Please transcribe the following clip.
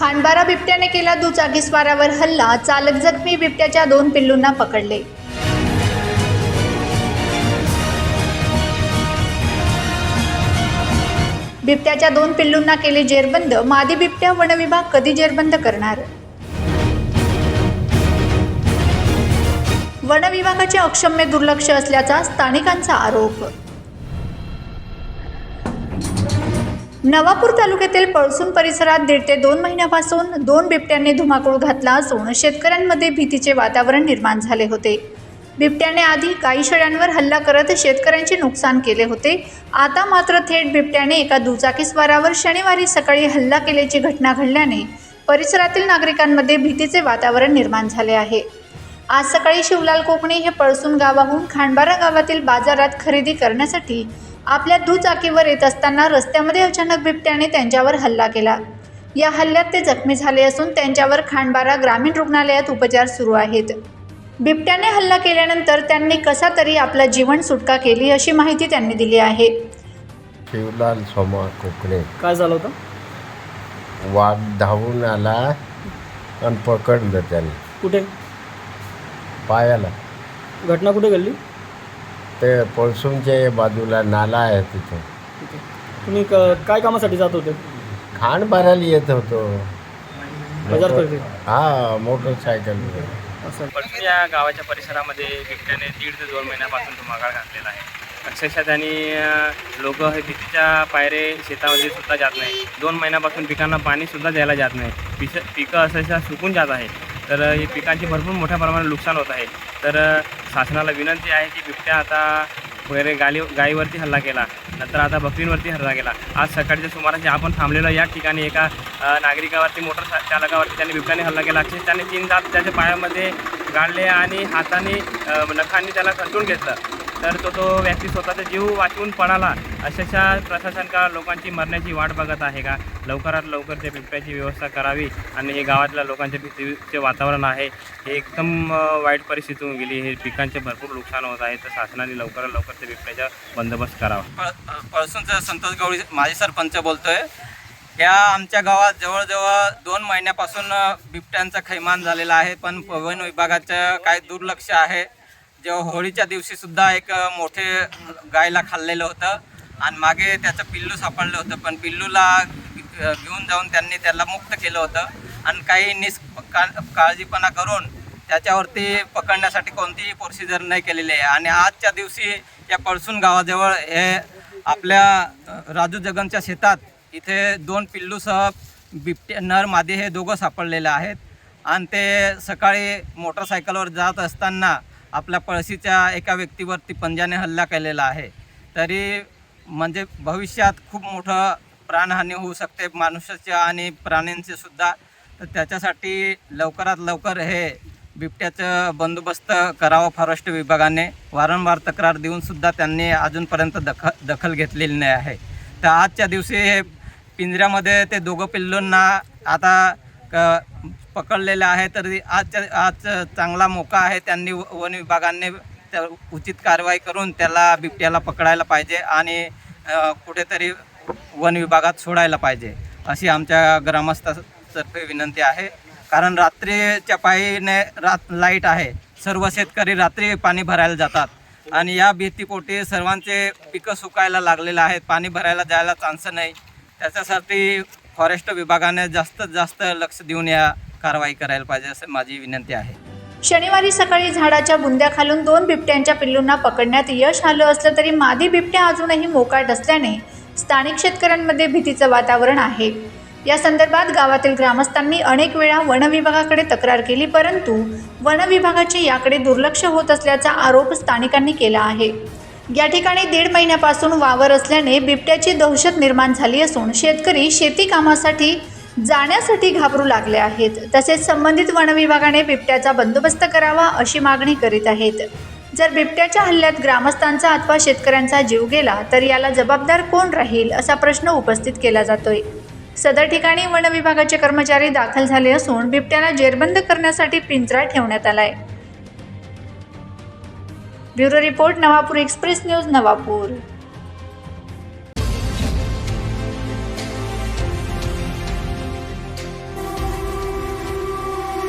खांडबारा बिबट्याने केला दुचाकीस्वारावर हल्ला. चालक जखमी बिबट्याच्या दोन पिल्लूंना पकडले. बिबट्याच्या दोन पिल्लूंना केले जेरबंद. मादी बिबट्या वनविभाग कधी जेरबंद करणार? वनविभागाचे अक्षम्य दुर्लक्ष असल्याचा स्थानिकांचा आरोप. नवापूर तालुक्यातील पळसून परिसरात दीड ते दोन महिन्यापासून दोन बिबट्यांनी धुमाकूळ घातला असून शेतकऱ्यांमध्ये भीतीचे वातावरण निर्माण झाले होते. बिबट्याने आधी काही शेळ्यांवर हल्ला करत शेतकऱ्यांचे नुकसान केले होते. आता मात्र थेट बिबट्याने एका दुचाकीस्वारावर शनिवारी सकाळी हल्ला केल्याची घटना घडल्याने परिसरातील नागरिकांमध्ये भीतीचे वातावरण निर्माण झाले आहे. आज सकाळी शिवलाल कोकणे हे पळसून गावाहून खांडबारा गावातील बाजारात खरेदी करण्यासाठी आपल्या दुचाकीवर येत असताना रस्त्यामध्ये अचानक बिबट्याने त्यांच्यावर हल्ला केला. या हल्ल्यात ते जखमी झाले असून त्यांच्यावर खांडबारा ग्रामीण रुग्णालयात उपचार सुरू आहेत. बिबट्याने हल्ला केल्यानंतर त्यांनी कसा तरी आपला जीवन सुटका केली अशी माहिती त्यांनी दिली आहे. शिवलाल सोमा कोकणे. काय झालं होतं? वाघ धावून आला आणि पकडलं त्याने. कुठे? पायाला. घटना कुठे घडली? ते पळसूनच्या बाजूला नाला आहे तिथं. ठीक आहे. तुम्ही क- काय कामासाठी जात होते? खांड भरायला येत होतो. बाजार हा मोटरसायकल असं. या गावाच्या परिसरामध्ये बिबट्याने दीड ते दोन महिन्यापासून धुमाकाळ घातलेला आहे. अक्षरशः त्यांनी लोक हे भीतीच्या पायरे शेतामध्ये सुद्धा जात नाही दोन महिन्यापासून पिकांना पाणीसुद्धा द्यायला जात नाही पिस पिकं अक्षरशः सुकून जात आहे तर हे पिकांची भरपूर मोठ्या प्रमाणात नुकसान होत आहे. तर शासनाला विनंती आहे की बिबट्या आता वगैरे गाली गायीवरती हल्ला केला नंतर आता बकरींवरती हल्ला केला. आज सकाळच्या सुमारास जे आपण थांबलेलो या ठिकाणी एका नागरिकावरती मोटर चालकावरती त्यांनी बिबट्याने हल्ला केला. अक्षरशः त्याने तीन दात त्याच्या पायामध्ये गाडले आणि हाताने नखांनी त्याला खंचून घेतलं. तर तो तो व्यक्ती स्वतःचा जीव वाचवून पळाला. अशाशा प्रशासन का लोकांची मरण्याची वाट बघत आहे का? लवकरात लवकर त्या बिबट्याची व्यवस्था करावी आणि हे गावातल्या लोकांचे भीतीचे वातावरण आहे. हे एकदम वाईट परिस्थिती होऊन गेली. हे पिकांचे भरपूर नुकसान होत आहे. तर शासनाने लवकरात लवकर त्या बिबट्याचा बंदोबस्त करावा. पळ पळसूनचा संतोष गवळी माजी सरपंच बोलतोय. या आमच्या गावात जवळजवळ दोन महिन्यापासून बिबट्यांचा खैमान झालेला आहे. पण वन विभागाचं काय दुर्लक्ष आहे. जेव्हा होळीच्या दिवशी सुद्धा एक मोठे गायला खाल्लेलं होतं. आणि मागे त्याचं पिल्लू सापडलं होतं. पण पिल्लूला घेऊन जाऊन त्यांनी त्याला मुक्त केलं होतं. आणि काही निस का- काळजीपणा करून त्याच्यावरती पकडण्यासाठी कोणतीही प्रोसिजर नाही केलेली आहे. आणि आजच्या दिवशी या पळसून गावाजवळ हे आपल्या राजू जगनच्या शेतात इथे दोन पिल्लूसह बिबटे नर मादी हे दोघं सापडलेले आहेत. आणि ते सकाळी मोटरसायकलवर जात असताना आपल्या पळशीच्या एका व्यक्तीवरती पंजाने हल्ला केलेला आहे. तरी म्हणजे भविष्यात खूप मोठं प्राणहानी होऊ शकते माणसाच्या आणि प्राण्यांची सुद्धा. तर त्याच्यासाठी लवकरात लवकर हे बिबट्याचं बंदोबस्त करावा फॉरेस्ट विभागाने. वारंवार तक्रार देऊनसुद्धा त्यांनी अजूनपर्यंत दख दखल घेतलेली नाही आहे. तर आजच्या दिवशी हे पिंजऱ्यामध्ये ते दोघं पिल्लूंना आता क पकडलेले आहे तर आजच्या आज चांगला मोका आहे. त्यांनी व- वन विभागाने त्या उचित कारवाई करून त्याला बिबट्याला पकडायला पाहिजे आणि कुठेतरी वन विभागात सोडायला पाहिजे अशी आमच्या ग्रामस्थातर्फे विनंती आहे. कारण रात्रीच्या पायीने रात लाइट आहे. सर्व शेतकरी रात्री पाणी भरायला जातात आणि या भीतीपोटी सर्वांचे पिकं सुकायला लागलेले आहेत. पाणी भरायला जायला चान्स नाही. त्याच्यासाठी फॉरेस्ट विभागाने जास्तीत जास्त लक्ष देऊन या कारवाई करायला पाहिजे असं माझी विनंती आहे. शनिवारी सकाळी झाडाच्या बुंद्याखालून दोन बिबट्यांच्या पिल्लूंना पकडण्यात यश आलं असलं तरी मादी बिबट्या अजूनही मोकाट असल्याने स्थानिक शेतकऱ्यांमध्ये भीतीचं वातावरण आहे. या संदर्भात गावातील ग्रामस्थांनी अनेक वेळा वनविभागाकडे तक्रार केली परंतु वनविभागाचे याकडे दुर्लक्ष होत असल्याचा आरोप स्थानिकांनी केला आहे. या ठिकाणी दीड महिन्यापासून वावर असल्याने बिबट्याची दहशत निर्माण झाली असून शेतकरी शेती कामासाठी जाण्यासाठी घाबरू लागले आहेत. तसेच संबंधित वनविभागाने बिबट्याचा बंदोबस्त करावा अशी मागणी करीत आहेत. जर बिबट्याच्या हल्ल्यात ग्रामस्थांचा अथवा शेतकऱ्यांचा जीव गेला तर याला जबाबदार कोण राहील असा प्रश्न उपस्थित केला जातोय. सदर ठिकाणी वन विभागाचे कर्मचारी दाखल झाले असून बिबट्याला जेरबंद करण्यासाठी पिंजरा ठेवण्यात आलाय. Bureau report Navapur express news Navapur.